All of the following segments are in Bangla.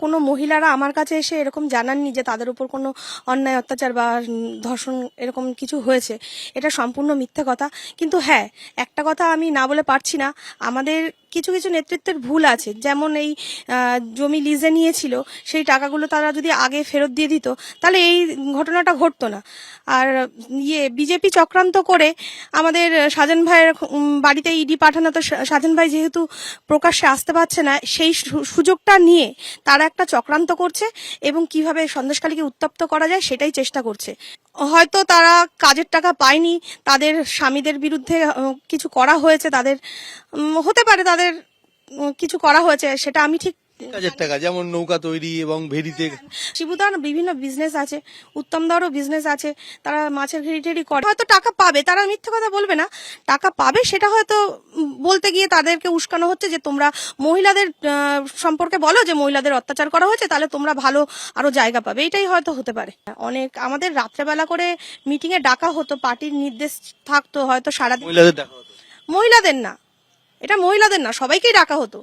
কোনো মহিলারা আমার কাছে এসে এরকম জানাননি যে তাদের উপর কোনো অন্যায়, অত্যাচার বা ধর্ষণ এরকম কিছু হয়েছে। এটা সম্পূর্ণ মিথ্যে কথা। কিন্তু হ্যাঁ একটা কথা আমি না বলে পারছি না। আমাদের কিছু কিছু নেতৃত্বের ভুল আছে। যেমন এই জমি লিজে নিয়েছিল, সেই টাকাগুলো তারা যদি আগে ফেরত দিয়ে দিত, তাহলে এই ঘটনাটা ঘটতো না। আর ইয়ে বিজেপি চক্রান্ত করে আমাদের সাজেন ভাইয়ের বাড়িতে ইডি পাঠানো, তো সা- সাজেন ভাই যেহেতু প্রকাশ্যে আসতে পারছে না, সেই সুযোগটা নিয়ে তারা একটা চক্রান্ত করছে এবং কীভাবে সন্দেশকালীকে উত্তপ্ত করা যায় সেটাই চেষ্টা করছে। হয়তো তারা কাজের টাকা পায়নি, তাদের স্বামীদের বিরুদ্ধে কিছু করা হয়েছে, তাদের হতে পারে তাদের কিছু করা হয়েছে, সেটা আমি ঠিক কাজের টাকা যেমন নৌকা তৈরি এবং ভেরিতে শিবুদার বিভিন্ন বিজনেস আছে উত্তমদারও বিজনেস আছে তারা মাছের ঘেরি টেরি করে। হয়তো টাকা পাবে তারা মিথ্যে কথা বলবে না। টাকা পাবে সেটা হয়তো বলতে গিয়ে তাদেরকে উস্কানো হচ্ছে যে তোমরা মহিলাদের সম্পর্কে বলো যে মহিলাদের অত্যাচার করা হয়েছে তাহলে তোমরা ভালো আরও জায়গা পাবে। এটাই হয়তো হতে পারে। অনেক আমাদের রাত্রেবেলা করে মিটিং এ ডাকা হতো পার্টির নির্দেশ থাকতো হয়তো সারাদিন। মহিলাদের মহিলাদের না এটা মহিলাদের না সবাইকেই ডাকা হতো।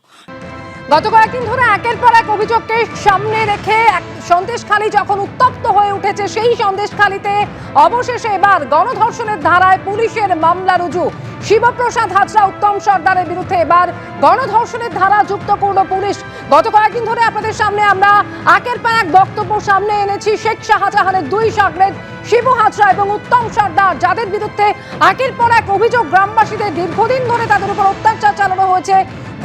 গত কয়েকদিন ধরে একের পর এক অভিযোগকে সামনে রেখে এক সন্দেশখালী যখন উত্তপ্ত হয়ে উঠেছে, সেই সন্দেশখালীতে অবশেষে এবার গণধর্ষণের ধারায় পুলিশের মামলা রুজু। শিবপ্রসাদ হাজরা, উত্তম সর্দারের বিরুদ্ধে এবার গণধর্ষণের ধারা যুক্ত করল পুলিশ। গত কয়েকদিন ধরে আপনাদের সামনে আমরা একের পর এক বক্তব্য সামনে এনেছি। শেখ শাহজাহানের দুই সাগরেদ শিবু হাজরা এবং উত্তম সর্দার, যাদের বিরুদ্ধে একের পর এক অভিযোগ গ্রামবাসীদের দীর্ঘদিন ধরে তাদের উপর অত্যাচার চালানো হয়েছে।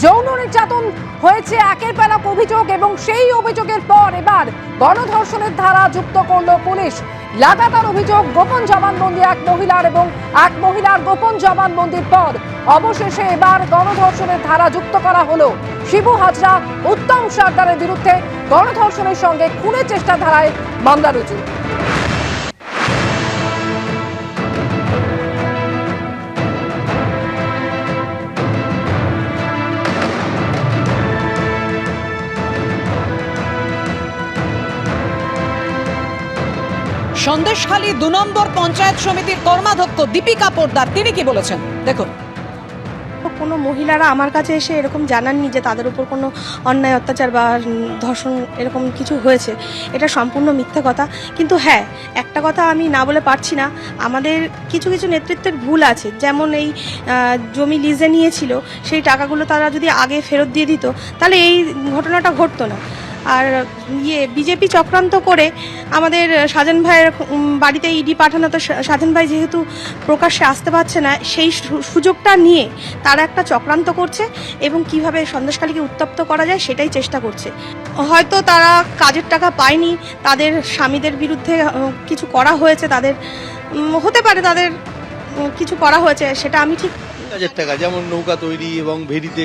যৌন নির্যাতন হয়েছে, একের পর এক অভিযোগ এবং সেই অভিযোগের পর এবার গণধর্ষণের ধারা যুক্ত করল পুলিশ। লাগাতার অভিযোগ, গোপন জবানবন্দি, এক মহিলার এবং এক মহিলার গোপন জবানবন্দির পর অবশেষে এবার গণধর্ষণের ধারা যুক্ত করা হলো। শিবু হাজরা, উত্তম সরকারের বিরুদ্ধে গণধর্ষণের সঙ্গে খুনের চেষ্টা ধারায় মামলা রুজু। সন্দেশখালী দু নম্বর পঞ্চায়েত সমিতির কর্মাধ্যক্ষ দীপিকা পোদ্দার, তিনি কি বলেছেন? দেখুন। কোনো মহিলারা আমার কাছে এসে এরকম জানাননি যে তাদের উপর কোনো অন্যায়, অত্যাচার বা ধর্ষণ এরকম কিছু হয়েছে। এটা সম্পূর্ণ মিথ্যে কথা। কিন্তু হ্যাঁ একটা কথা আমি না বলে পারছি না। আমাদের কিছু কিছু নেতৃত্বের ভুল আছে। যেমন এই জমি লিজে নিয়েছিল, সেই টাকাগুলো তারা যদি আগে ফেরত দিয়ে দিত, তাহলে এই ঘটনাটা ঘটতো না। আর ইয়ে বিজেপি চক্রান্ত করে আমাদের সাজেন ভাইয়ের বাড়িতে ইডি পাঠানো, তো সা- সাজেন ভাই যেহেতু প্রকাশ্যে আসতে পারছে না, সেই সুযোগটা নিয়ে তারা একটা চক্রান্ত করছে এবং কীভাবে সন্দেশকালীকে উত্তপ্ত করা যায় সেটাই চেষ্টা করছে। হয়তো তারা কাজের টাকা পায়নি, তাদের স্বামীদের বিরুদ্ধে কিছু করা হয়েছে, তাদের হতে পারে তাদের কিছু করা হয়েছে, সেটা আমি ঠিক কাজের টাকা যেমন নৌকা তৈরি এবং ভেরিতে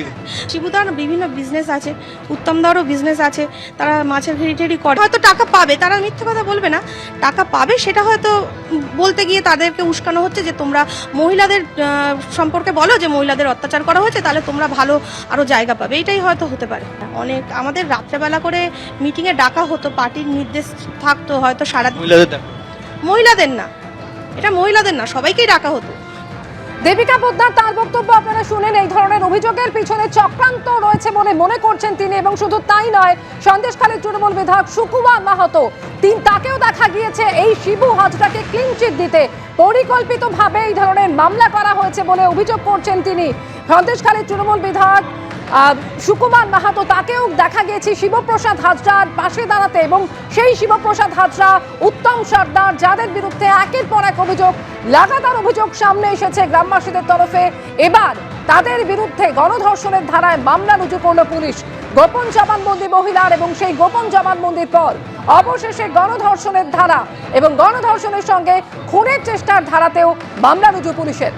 শিবুদার বিভিন্ন বিজনেস আছে উত্তমদারও বিজনেস আছে তারা মাছের ঘেরি টেরি করে। হয়তো টাকা পাবে তারা মিথ্যে কথা বলবে না। টাকা পাবে সেটা হয়তো বলতে গিয়ে তাদেরকে উস্কানো হচ্ছে যে তোমরা মহিলাদের সম্পর্কে বলো যে মহিলাদের অত্যাচার করা হয়েছে তাহলে তোমরা ভালো আরও জায়গা পাবে। এটাই হয়তো হতে পারে। অনেক আমাদের রাত্রেবেলা করে মিটিং এ ডাকা হতো পার্টির নির্দেশ থাকতো হয়তো সারাদিন। মহিলাদের মহিলাদের না। এটা মহিলাদের না সবাইকেই ডাকা হতো। দেবিকা পোদ্দার তার বক্তব্য আপনারা শুনেন, এই ধরনের অভিযোগের পিছনে চক্রান্ত রয়েছে বলে মনে করছেন তিনি এবং শুধু তাই নয়, সন্দেশখালীর তৃণমূল বিধায়ক সুকুমার মাহাতো, তিন তাকেও দেখা গিয়েছে এই শিবু হাজরাকে ক্লিনচিট দিতে। পরিকল্পিতভাবে এই ধরনের মামলা করা হয়েছে বলে অভিযোগ করছেন তিনি। সন্দেশখালীর তৃণমূল বিধায়ক সুকুমার মাহাতো তাকেও দেখা গিয়েছে শিবপ্রসাদ হাজরার পাশে দাঁড়াতে এবং সেই শিবপ্রসাদ হাজরা উত্তম সর্দার, যাদের বিরুদ্ধে একের পর এক অভিযোগ, লাগাতার অভিযোগ সামনে এসেছে গ্রামবাসীদের তরফে। এবার তাদের বিরুদ্ধে গণধর্ষণের ধারায় মামলা রুজু করল পুলিশ। গোপন জবানবন্দি মহিলার এবং সেই গোপন জবানবন্দির পর অবশেষে গণধর্ষণের ধারা এবং গণধর্ষণের সঙ্গে খুনের চেষ্টার ধারাতেও মামলা রুজু পুলিশের।